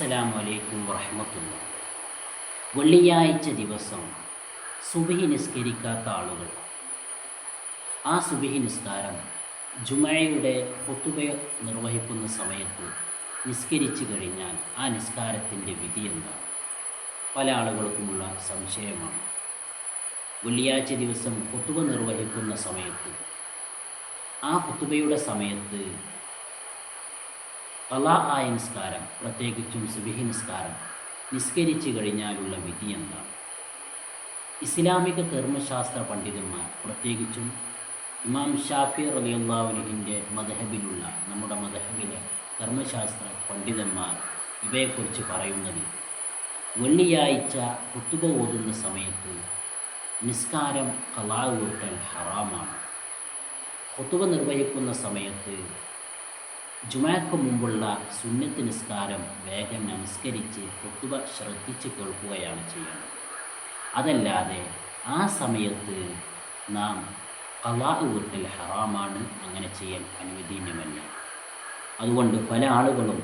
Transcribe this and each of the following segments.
അസ്സലാമു അലൈക്കും വറഹമത്തുള്ള. വെള്ളിയാഴ്ച ദിവസം സുബഹി നിസ്കരിക്കാത്ത ആളുകൾ. ആ സുബഹി നിസ്കാരം ജുമയുടെ ഹുത്തുബ നിർവഹിക്കുന്ന സമയത്ത് നിസ്കരിച്ചു കഴിഞ്ഞാൽ ആ നിസ്കാരത്തിന്റെ വിധി എന്താണ് പല ആളുകൾക്കുമുള്ള സംശയമാണ്. വെള്ളിയാഴ്ച ദിവസം ഹുത്തുബ നിർവഹിക്കുന്ന സമയത്ത് ആ ഹുത്തുബയുടെ സമയത്ത് കലാ നിസ്കാരം പ്രത്യേകിച്ചും സുബിഹി നിസ്കാരം നിസ്കരിച്ചു കഴിഞ്ഞാലുള്ള വിധി എന്താണ് ഇസ്ലാമിക കർമ്മശാസ്ത്ര പണ്ഡിതന്മാർ പ്രത്യേകിച്ചും ഇമാം ഷാഫി റലിയുള്ളാഹുലിഹിന്റെ മദഹബിലുള്ള നമ്മുടെ മദഹബിലെ കർമ്മശാസ്ത്ര പണ്ഡിതന്മാർ ഇവയെക്കുറിച്ച് പറയുന്നത് വെള്ളിയാഴ്ച കുത്തുക ഓതുന്ന സമയത്ത് നിസ്കാരം കലാ വീട്ടൽ ഹറാമാണ്. കുത്തുക നിർവഹിക്കുന്ന സമയത്ത് ജുമാക്ക് മുമ്പുള്ള സുന്നത്ത് നിസ്കാരം വേഗം നമസ്കരിച്ച് കുത്തുക ശ്രദ്ധിച്ച് കേൾക്കുകയാണ് ചെയ്യുന്നത്. അതല്ലാതെ ആ സമയത്ത് നാം കലാ വീട്ടിൽ ഹറാമാണ് അങ്ങനെ ചെയ്യാൻ അനുവദനീയമല്ല. അതുകൊണ്ട് പല ആളുകളും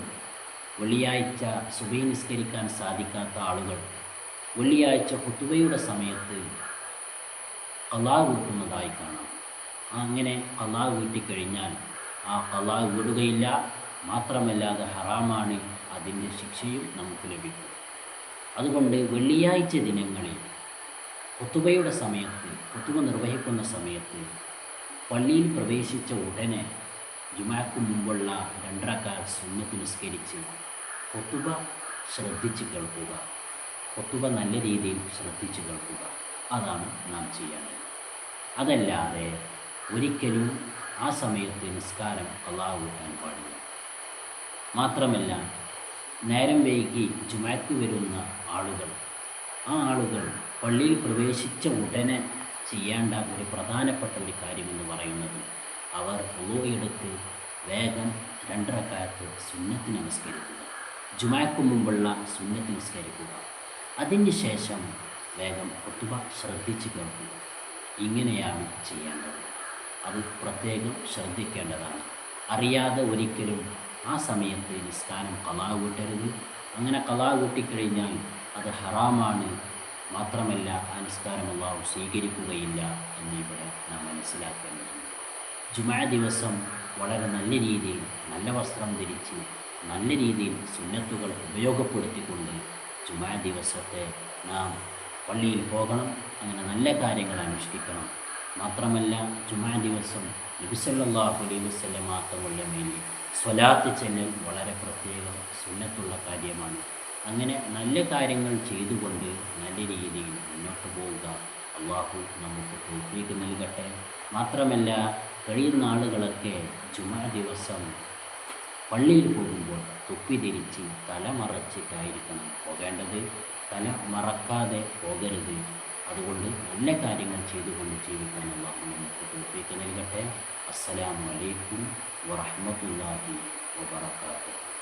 വെള്ളിയാഴ്ച സുബൈ നിസ്കരിക്കാൻ സാധിക്കാത്ത ആളുകൾ വെള്ളിയാഴ്ച കുത്തുബയുടെ സമയത്ത് കലാ വീട്ടുന്നതായി കാണാം. അങ്ങനെ കലാ വീട്ടിക്കഴിഞ്ഞാൽ ആ കലാ വിടുകയില്ല. മാത്രമല്ല അത് ഹറാമാണ് അതിന്റെ ശിക്ഷയും നമുക്ക് ലഭിക്കും. അതുകൊണ്ട് വെള്ളിയാഴ്ച ദിനങ്ങളിൽ കൊത്തുബയുടെ സമയത്ത് കൊത്തുബ നിർവഹിക്കുന്ന സമയത്ത് പള്ളിയിൽ പ്രവേശിച്ച ഉടനെ ജുമാക്കു മുമ്പുള്ള രണ്ടരക്കാർ സുന്നത്ത് നിസ്കരിച്ച് കൊത്തുബ ശ്രദ്ധിച്ച് കേൾക്കുക. കൊത്തുബ നല്ല രീതിയിൽ ശ്രദ്ധിച്ച് കേൾക്കുക. അതാണ് നാം ചെയ്യേണ്ടത്. അതല്ലാതെ ഒരിക്കലും ആ സമയത്ത് നിസ്കാരം അള്ളാഹു കൂട്ടാൻ പാടില്ല. മാത്രമല്ല നേരം വൈകി ജുമാക്ക് വരുന്ന ആളുകൾ ആ ആളുകൾ പള്ളിയിൽ പ്രവേശിച്ച ഉടനെ ചെയ്യേണ്ട ഒരു പ്രധാനപ്പെട്ട ഒരു കാര്യമെന്ന് പറയുന്നത് അവർ ഉളു എടുത്ത് വേഗം രണ്ടരക്കാലത്ത് സുന്നത്ത് നമസ്കരിക്കുക. ജുമാക്ക് മുമ്പുള്ള സുന്നത്ത് നമസ്കരിക്കുക അതിന് ശേഷം വേഗം ഒത്തുവ ശ്രദ്ധിച്ച് കേൾക്കുക. ഇങ്ങനെയാണ് ചെയ്യേണ്ടത്. അത് പ്രത്യേകം ശ്രദ്ധിക്കേണ്ടതാണ്. അറിയാതെ ഒരിക്കലും ആ സമയത്ത് നിസ്കാരം കലാ കൂട്ടരുത്. അങ്ങനെ കലാ കൂട്ടിക്കഴിഞ്ഞാൽ അത് ഹറാമാണ്. മാത്രമല്ല ആ നിസ്കാരം അള്ളാഹു സ്വീകരിക്കുകയില്ല എന്നിവിടെ നാം മനസ്സിലാക്കേണ്ടതുണ്ട്. ജുമാ ദിവസം വളരെ നല്ല രീതിയിൽ നല്ല വസ്ത്രം ധരിച്ച് നല്ല രീതിയിൽ സുന്നത്തുകൾ ഉപയോഗപ്പെടുത്തിക്കൊണ്ട് ജുമാ ദിവസത്തെ നാം പള്ളിയിൽ പോകണം. അങ്ങനെ നല്ല കാര്യങ്ങൾ അനുഷ്ഠിക്കണം. മാത്രമല്ല ജുമാ ദിവസം നബിസല്ലാഹു അലൈ വസ്ലം തങ്ങളുടെ മേലിൽ സ്വലാത്ത് ചെല്ലൽ വളരെ പ്രത്യേക സുന്നത്തുള്ള കാര്യമാണ്. അങ്ങനെ നല്ല കാര്യങ്ങൾ ചെയ്തുകൊണ്ട് നല്ല രീതിയിൽ മുന്നോട്ട് പോവുക അള്ളാഹു നമുക്ക് തോഫീക്ക് നൽകട്ടെ. മാത്രമല്ല കഴിയുന്ന ആളുകളൊക്കെ ചുമ ദിവസം പള്ളിയിൽ പോകുമ്പോൾ തൊപ്പി തിരിച്ച് തല മറച്ചിട്ടായിരിക്കണം പോകേണ്ടത്. തല മറക്കാതെ പോകരുത്. അതുകൊണ്ട് നല്ല കാര്യങ്ങൾ ചെയ്തുകൊണ്ട് ജീവിക്കാൻ അള്ളാഹു നമുക്ക് തോഫീക്ക് നൽകട്ടെ. അസ്സലാമു അലൈക്കും വറഹ്മത്തുള്ളാഹി വബറകാതുഹു.